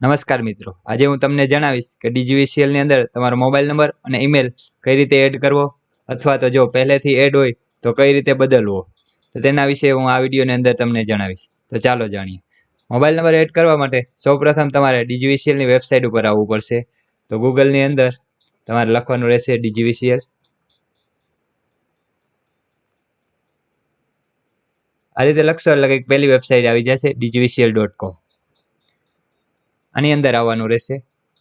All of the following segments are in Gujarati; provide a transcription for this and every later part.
નમસ્કાર મિત્રો. આજે હું તમને જણાવીશ કે ડીજીવીસીએલની અંદર તમારો મોબાઈલ નંબર અને ઈમેલ કઈ રીતે એડ કરવો અથવા તો જો પહેલેથી એડ હોય તો કઈ રીતે બદલવો. તો તેના વિશે હું આ વિડીયોની અંદર તમને જણાવીશ. તો ચાલો જાણીએ. મોબાઈલ નંબર એડ કરવા માટે સૌપ્રથમ તમારે ડીજીવીસીએલની વેબસાઇટ ઉપર આવવું પડશે. તો ગૂગલની અંદર તમારે લખવાનું રહેશે ડીજીવીસીએલ. આ રીતે લખશો એટલે કંઈક પહેલી વેબસાઇટ આવી જશે ડીજીવીસીએલ ડોટ કોમ. આની અંદર આવવાનું રહેશે.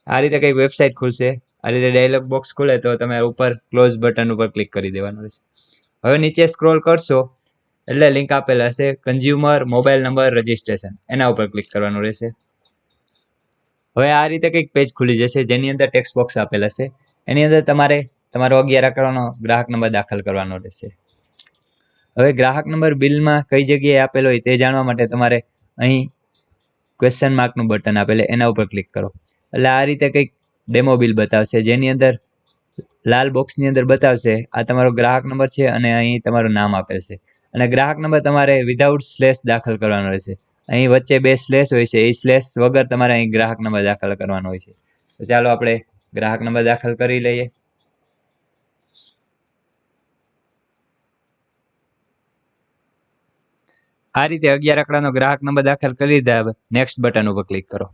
આ રીતે કંઈક વેબસાઇટ ખુલશે. આ રીતે ડાયલોગ બોક્સ ખુલે તો તમે ઉપર ક્લોઝ બટન ઉપર ક્લિક કરી દેવાનું રહેશે. હવે નીચે સ્ક્રોલ કરશો એટલે લિંક આપેલ હશે. કન્ઝ્યુમર મોબાઈલ નંબર રજિસ્ટ્રેશન એના ઉપર ક્લિક કરવાનું રહેશે. હવે આ રીતે કંઈક પેજ ખુલી જશે. જેની અંદર ટેક્સ બોક્સ આપેલ હશે. એની અંદર તમારે તમારો અગિયાર આંકડાનો ગ્રાહક નંબર દાખલ કરવાનો રહેશે. હવે ગ્રાહક નંબર બિલમાં કઈ જગ્યાએ આપેલો હોય તે જાણવા માટે તમારે અહીં ક્વેશ્ચન માર્કનું બટન આપેલે એના ઉપર ક્લિક કરો. એટલે આ રીતે કંઈક ડેમો બિલ બતાવશે, જેની અંદર લાલ બોક્સની અંદર બતાવશે, આ તમારો ગ્રાહક નંબર છે અને અહીં તમારું નામ આપેલ છે. અને ગ્રાહક નંબર તમારે વિધાઉટ સ્લેશ દાખલ કરવાનો રહેશે. અહીં વચ્ચે બે સ્લેશ હોય છે, એ સ્લેશ વગર તમારે અહીં ગ્રાહક નંબર દાખલ કરવાનો હોય છે. તો ચાલો આપણે ગ્રાહક નંબર દાખલ કરી લઈએ. આ રીતે અગિયાર આંકડાનો ગ્રાહક નંબર દાખલ કરી હવે. નેક્સ્ટ બટન ઉપર ક્લિક કરો.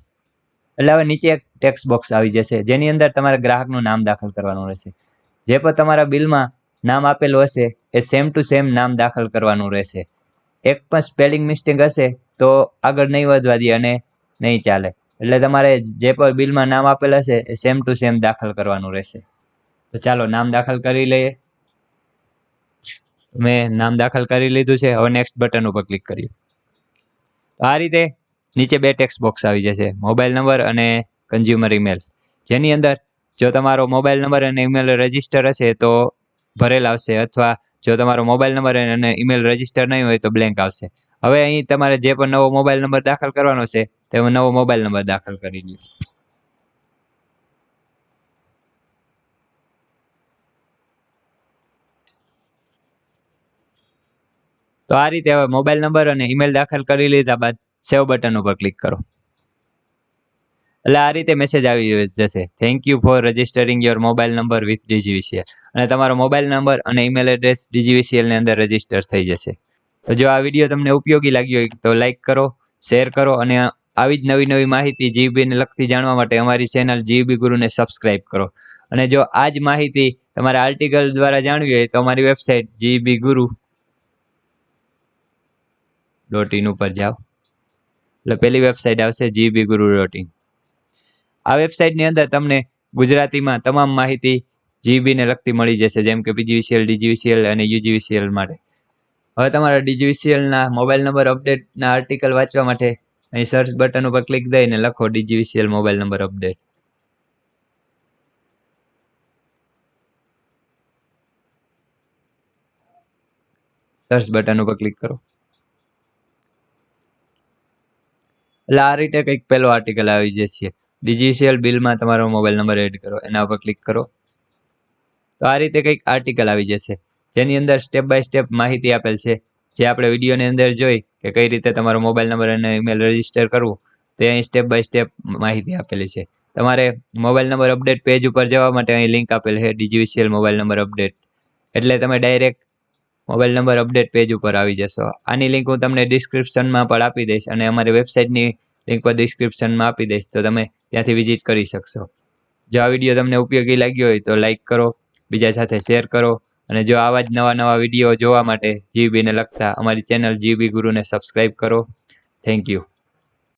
એટલે હવે નીચે એક ટેક્સ્ટ બોક્સ આવી જશે. જેની અંદર તમારે ગ્રાહકનું નામ દાખલ કરવાનું રહેશે. જે પણ તમારા બિલમાં નામ આપેલું હશે, એ સેમ ટુ સેમ નામ દાખલ કરવાનું રહેશે. એક પણ સ્પેલિંગ મિસ્ટેક હશે, તો આગળ નહીં વધવા દે અને નહીં ચાલે. એટલે તમારે જે પણ બિલમાં નામ આપેલ હશે, એ સેમ ટુ સેમ દાખલ કરવાનું રહેશે. તો ચાલો, નામ દાખલ કરી લઈએ. મેં નામ દાખલ કરી લીધું છે. હવે નેક્સ્ટ બટન ઉપર ક્લિક કર્યું આ રીતે નીચે બે ટેક્સ્ટ બોક્સ આવી જશે. મોબાઈલ નંબર અને કન્ઝ્યુમર ઈમેલ જેની અંદર જો તમારો મોબાઈલ નંબર અને ઈમેલ રજિસ્ટર હશે તો ભરેલ આવશે અથવા જો તમારો મોબાઈલ નંબર અને ઈમેલ રજિસ્ટર નહીં હોય તો બ્લેન્ક આવશે. હવે અહીં તમારે જે પણ નવો મોબાઈલ નંબર દાખલ કરવાનો છે, તેમાં નવો મોબાઈલ નંબર દાખલ કરી લ્યો. તો આ રીતે હવે મોબાઈલ નંબર અને ઈમેલ દાખલ કરી લીધા બાદ સેવ બટન ઉપર ક્લિક કરો. એટલે આ રીતે મેસેજ આવી જશે. Thank you for registering your mobile number with DGVCL અને તમારો મોબાઈલ નંબર અને ઈમેલ એડ્રેસ ડીજીવીસીએલની અંદર રજિસ્ટર થઈ જશે. તો જો આ વીડિયો તમને ઉપયોગી લાગ્યો હોય તો લાઈક કરો શેર કરો અને આવી જ નવી નવી માહિતી જીબીને લગતી જાણવા માટે અમારી ચેનલ જીબી ગુરુને સબસ્ક્રાઇબ કરો. અને જો આ જ માહિતી તમારે આર્ટિકલ દ્વારા જાણવી હોય તો અમારી website GB guru dot in ઉપર જાઓ. એટલે પહેલી વેબસાઇટ આવશે જીબી ગુરુ ડોટ ઇન આ વેબસાઇટની અંદર તમને ગુજરાતીમાં તમામ માહિતી જીબીને લગતી મળી જશે, જેમ કે પીજીવીસીએલ ડીજીવીસીએલ અને યુજીવીસીએલ માટે. હવે તમારા ડીજીવીસીએલના મોબાઈલ નંબર અપડેટના આર્ટિકલ વાંચવા માટે અહીં સર્ચ બટન ઉપર ક્લિક દઈને લખો DGVCL mobile number update search button ઉપર ક્લિક કરો. એટલે આ રીતે કંઈક પેલો આર્ટિકલ આવી જશે. ડીજીસીએલ બિલમાં તમારો મોબાઈલ નંબર એડ કરો, એના ઉપર ક્લિક કરો. તો આ રીતે કંઈક આર્ટિકલ આવી જશે. જેની અંદર સ્ટેપ બાય સ્ટેપ માહિતી આપેલ છે. જે આપણે વિડીયોની અંદર જોઈ કે કઈ રીતે તમારો મોબાઈલ નંબર અને ઈમેલ રજિસ્ટર કરવું, તે અહીં સ્ટેપ બાય સ્ટેપ માહિતી આપેલી છે. તમારે મોબાઈલ નંબર અપડેટ પેજ ઉપર જવા માટે અહીં લિંક આપેલ છે ડિજિવિશિયલ મોબાઈલ નંબર અપડેટ એટલે તમે direct mobile number update page ઉપર આવી જશો. આની લિંક હું તમને ડિસ્ક્રિપ્શનમાં પણ આપી દઈશ અને અમારી વેબસાઇટની લિંક પર ડિસ્ક્રિપ્શનમાં આપી દઈશ, તો તમે ત્યાંથી વિઝિટ કરી શકશો. જો આ વીડિયો તમને ઉપયોગી લાગ્યો હોય તો લાઈક કરો, બીજા સાથે શેર કરો અને જો આવા જ નવા નવા વીડિયો જોવા માટે જીબીને લગતા અમારી ચેનલ જીબી ગુરુને સબસ્ક્રાઈબ કરો. Thank you